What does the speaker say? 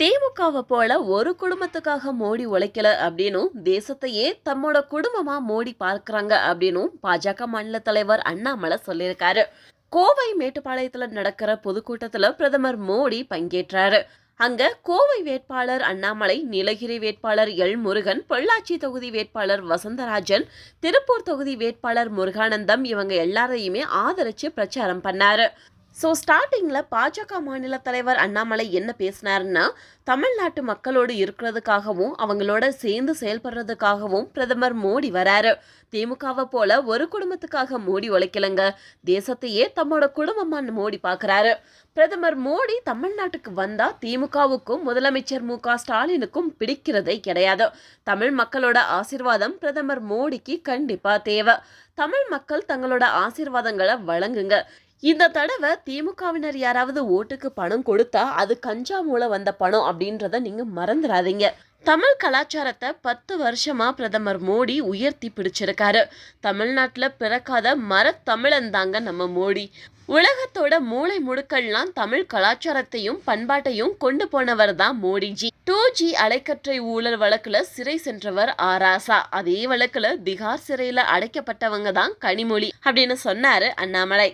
திமுகவை போல ஒரு குடும்பத்துக்காக மோடி உழைக்கல அப்படின்னும் தேசத்தையே தம்மோட குடும்பமா மோடி பார்க்கறாங்க அப்படின்னும் பாஜக மாநில தலைவர் அண்ணாமலை சொல்லியிருக்காரு. கோவை மேட்டுப்பாளையத்துல நடக்கிற பொதுக்கூட்டத்துல பிரதமர் மோடி பங்கேற்றாரு. அங்க கோவை வேட்பாளர் அண்ணாமலை நீலகிரி வேட்பாளர் எல் முருகன் பொள்ளாச்சி தொகுதி வேட்பாளர் வசந்தராஜன் திருப்பூர் தொகுதி வேட்பாளர் முருகானந்தம் இவங்க எல்லாரையுமே ஆதரிச்சு பிரச்சாரம் பண்ணாரு. ஸோ ஸ்டார்டிங்கில் பாஜக மாநில தலைவர் அண்ணாமலை என்ன பேசினாருன்னா தமிழ்நாட்டு மக்களோடு இருக்கிறதுக்காகவும் அவங்களோட சேர்ந்து செயல்படுறதுக்காகவும் பிரதமர் மோடி வராரு. திமுகவை போல ஒரு குடும்பத்துக்காக மோடி உழைக்கலங்க. தேசத்தையே தம்மோட குடும்பமான மோடி பார்க்குறாரு பிரதமர் மோடி தமிழ்நாட்டுக்கு வந்தா திமுகவுக்கும் முதலமைச்சர் மு க ஸ்டாலினுக்கும் பிடிக்கிறதே கிடையாது. தமிழ் மக்களோட ஆசிர்வாதம் பிரதமர் மோடிக்கு கண்டிப்பா தேவை. தமிழ் மக்கள் தங்களோட ஆசிர்வாதங்களை வழங்குங்க. இந்த தடவை திமுகவினர் யாராவது ஓட்டுக்கு பணம் கொடுத்தா அது கஞ்சா மூலம் வந்த பணம் அப்படின்றத நீங்க மறந்துடாதீங்க. தமிழ் கலாச்சாரத்தை பத்து வருஷமா பிரதமர் மோடி உயர்த்தி பிடிச்சிருக்காரு. தமிழ்நாட்டில் பிறக்காத மரத்தமிழன் தாங்க நம்ம மோடி. உலகத்தோட மூளை முடுக்கள்லாம் தமிழ் கலாச்சாரத்தையும் பண்பாட்டையும் கொண்டு போனவர் தான் மோடிஜி. டூ ஜி அலைக்கற்றை ஊழல் வழக்குல சிறை சென்றவர் ஆராசா அதே வழக்குல திகார் சிறையில அடைக்கப்பட்டவங்க தான் கனிமொழி அப்படின்னு சொன்னாரு அண்ணாமலை.